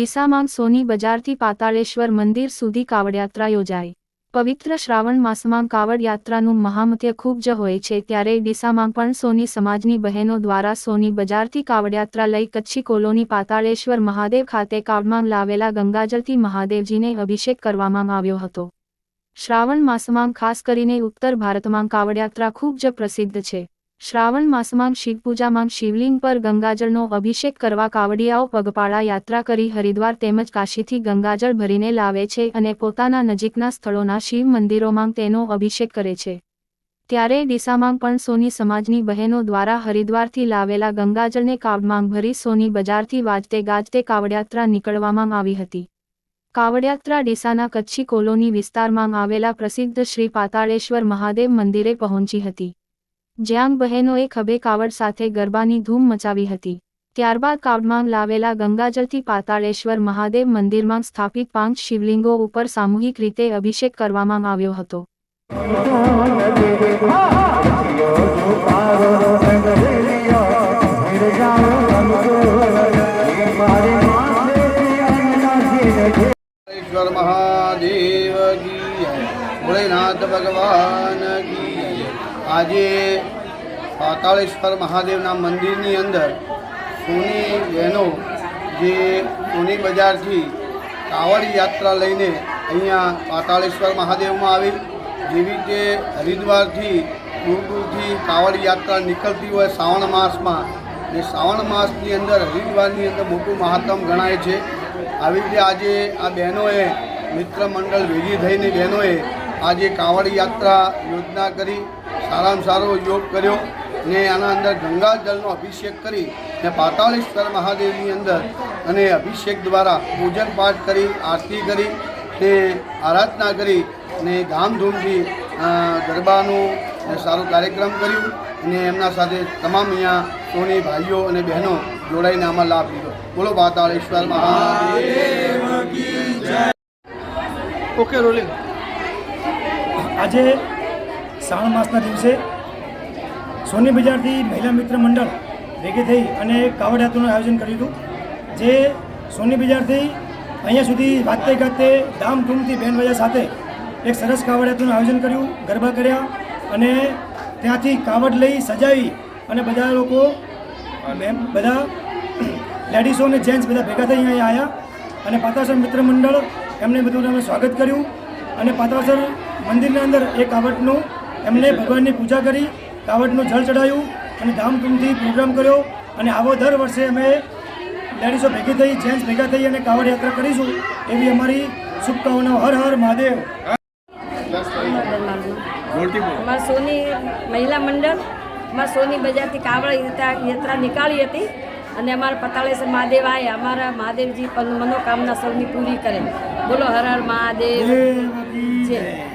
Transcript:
ડીસામાં સોની બજારથી પાતાળેશ્વર મંદિર સુધી કાવડયાત્રા યોજાઈ. પવિત્ર શ્રાવણ માસમાં કાવડ મહામત્ય ખૂબ જ હોય છે ત્યારે ડીસામાં પણ સોની સમાજની બહેનો દ્વારા સોની બજારથી કાવડયાત્રા લઈ કચ્છી કોલોની પાતાળેશ્વર મહાદેવ ખાતે કાવડમાં લાવેલા ગંગાજળથી મહાદેવજીને અભિષેક કરવામાં આવ્યો હતો. શ્રાવણ માસમાં ખાસ કરીને ઉત્તર ભારતમાં કાવડયાત્રા ખૂબ જ પ્રસિદ્ધ છે. શ્રાવણ માસમાં શિવપૂજામાં શિવલિંગ પર ગંગાજળનો અભિષેક કરવા કાવડિયાઓ પગપાળા યાત્રા કરી હરિદ્વાર તેમજ કાશીથી ગંગાજળ ભરીને લાવે છે અને પોતાના નજીકના સ્થળોના શિવ મંદિરોમાં તેનો અભિષેક કરે છે. ત્યારે ડીસામાં પણ સોની સમાજની બહેનો દ્વારા હરિદ્વારથી લાવેલા ગંગાજળને કાવડમાં ભરી સોની બજારથી વાજતે ગાજતે કાવડયાત્રા નીકળવામાં આવી હતી. કાવડયાત્રા ડીસાના કચ્છી કોલોની વિસ્તારમાં આવેલા પ્રસિદ્ધ શ્રી પાતાળેશ્વર મહાદેવ મંદિરે પહોંચી હતી. જ્યાં બહેનોએ ખભે કાવડ સાથે ગરબાની ધૂમ મચાવી હતી. ત્યારબાદ કાવડમાં લાવેલા ગંગાજળથી પાતાળેશ્વર મહાદેવ મંદિરમાં સ્થાપિત પાંચ શિવલિંગો ઉપર સામૂહિક રીતે અભિષેક કરવામાં આવ્યો હતો. ભગવાન કી આજે પાતાળેશ્વર મહાદેવના મંદિરની અંદર સોની બહેનો જે સોની બજારથી કાવડ યાત્રા લઈને અહીંયા પાતાળેશ્વર મહાદેવમાં આવી. જેવી રીતે હરિદ્વારથી દૂર દૂરથી કાવડ યાત્રા નીકળતી હોય શ્રાવણ માસમાં ને શ્રાવણ માસની અંદર હરિદ્વારની અંદર મોટું મહાત્મ ગણાય છે. આવી રીતે આજે આ બહેનોએ મિત્ર મંડળ ભેગી થઈને બહેનોએ આજે કાવડ યાત્રા યોજના કરી. સારામાં સારો યોગ કર્યો ને આના અંદર ગંગાજળનો અભિષેક કરી ને પાતાળેશ્વર મહાદેવની અંદર અને અભિષેક દ્વારા પૂજન પાઠ કરી, આરતી કરી ને આરાધના કરી ને ધામધૂમથી ગરબાનું સારો કાર્યક્રમ કર્યું અને એમના સાથે તમામ અહીંયા સોની ભાઈઓ અને બહેનો જોડાઈને આમાં લાભ લીધો. બોલો, પાતાળેશ્વર મહાદેવ. Okay, rolling. આજે શ્રાવણ માસના દિવસે સોની બજારથી મહિલા મિત્ર મંડળ ભેગી થઈ અને કાવડ યાત્રાનું આયોજન કર્યું હતું, જે સોની બજારથી અહીંયા સુધી વાતે ગાતે ધામધૂમથી બેન વજા સાથે એક સરસ કાવડ યાત્રાનું આયોજન કર્યું, ગરબા કર્યા અને ત્યાંથી કાવડ લઈ સજાવી અને બધા લોકો બધા લેડીઝો અને જેન્ટ્સ બધા ભેગા થઈ અહીંયા આવ્યા અને પાતાસર મિત્ર મંડળ એમને બધું અમે સ્વાગત કર્યું અને પાતાસર મંદિરના અંદર એ કાવડનું એમને ભગવાનની પૂજા કરી કાવડનું જળ ચડાયું અને ધામધૂમથી પ્રોગ્રામ કર્યો. અને આવો દર વર્ષે અમે લેડીઝો ભેગી થઈ જેન્ટ્સ ભેગા થઈ અને કાવડ યાત્રા કરીશું એવી અમારી શુભકામનાઓ. હર હર મહાદેવ. અમારા સોની મહિલા મંડળ અમારા સોની બજારથી કાવડ યાત્રા યાત્રા નીકાળી હતી અને અમારા પતાળેશ્વર મહાદેવ આવ્યા અમારા મહાદેવજી મનોકામના સૌની પૂરી કરે. બોલો હર હર મહાદેવ. જય.